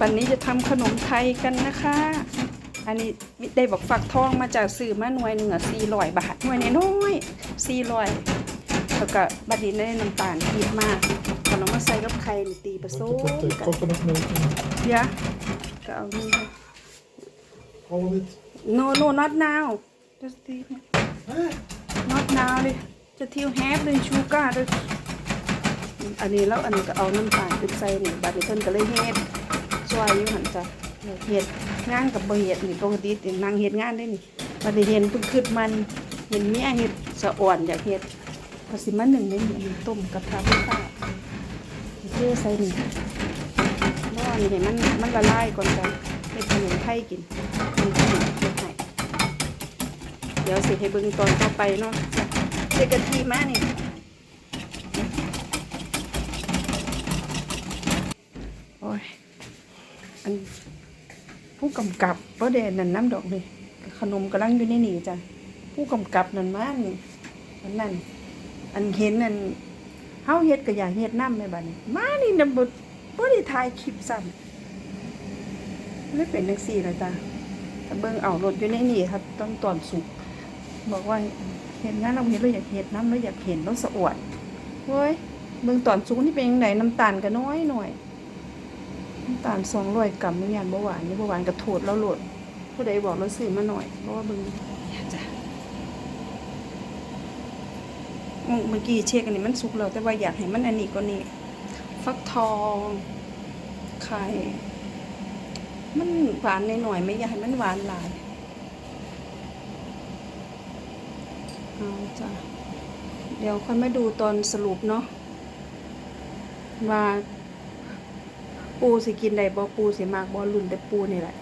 วันนี้จะทำขนมไทยกันนะคะ อันนี้ได้บอกฝักทองมาจากซื้อมาหน่วยหนึ่งอะสี่ร้อยบาทหน่วยน้อยๆสี่ร้อยแล้วก็บัดนี้ได้น้ำตาลปี๊บมากเอาน้ำมาใส่กับไข่นี่ตีผส Want ม to put the กัน coconut milk in? เดี๋ยวก็เอานี่ค่ะ All of it? no no not now just leave it not now เลยจะทิวแฮปเลยชูการ์เลยอันนี้แล้วอันนี้ก็เอาน้ำตาลปิบใส่นี่บัดนี้เพิ่นก็เลยเฮ็ด ซอยอยู่หันจ้ะเฮ็ดงานกับบ่เฮ็ดนี่ปกติตินางเฮ็ดงานได้นี่บัดนี้เห็นเพิ่นคิดมันเห็นเมียเฮ็ดสะอ่อนอยากเฮ็ดก็สิมาหนึ่งในนี่มีต้มกับทาไฟฟ้าเทใส่นี่รอนี่ให้มันมันละลายก่อนจ้ะเฮ็ดขนมไทยกินมันขนมเฮ็ดให้เดี๋ยวสิให้เบิ่งตอนต่อไปเนาะจ้ะใส่กะทิมานี่ โอ้ย อันผู้กำกับเพราะเดนนั่นน้ำดอกเลยขนมกำลังอยู่ในนี่จ้ะผู้กำกับนั่นมากนี่อันนั้นอันเห็นนั่นเฮาเฮ็ดก็อยาเฮ็ดน้ำแม่บัดนี้มานี่นำบ่บ่ได้ถ่ายคลิปซ้ำเลยเป็นจังซี่ล่ะจ้ะถ้าเบิ่งเอารถอยู่ในนี่ครับตอนตอนสุกบอกว่าเห็นงานเราเห็นเราอยากเฮ็ดน้ำเราอยากเห็นเราสะอวดเว้ยเบิ่งตอนสุกนี่เป็นจังไดน้ำตาลก็น้อยหน่อย ตาลสองร้อยกรัมไม่ยานเบาหวานนี่เบาหวานกระโถดแล้วโหลดผู้ใดบอกเราซื้อมาหน่อย เพราะว่าเบึงจ้ะอืมเมื่อกี้เช็คอันนี้มันสุกแล้วแต่ว่าอยากให้มันอันนี้ก็นี่ฟักทองไข่มันหวานหน่อยๆไม่อยากให้มันหวานหลายเอาจ้ะเดี๋ยวค่อยมาดูตอนสรุปเนาะว่า ปูสิกินได้บ่ปูสิมากบ่ลุ่นแต่ปูนี่แหละ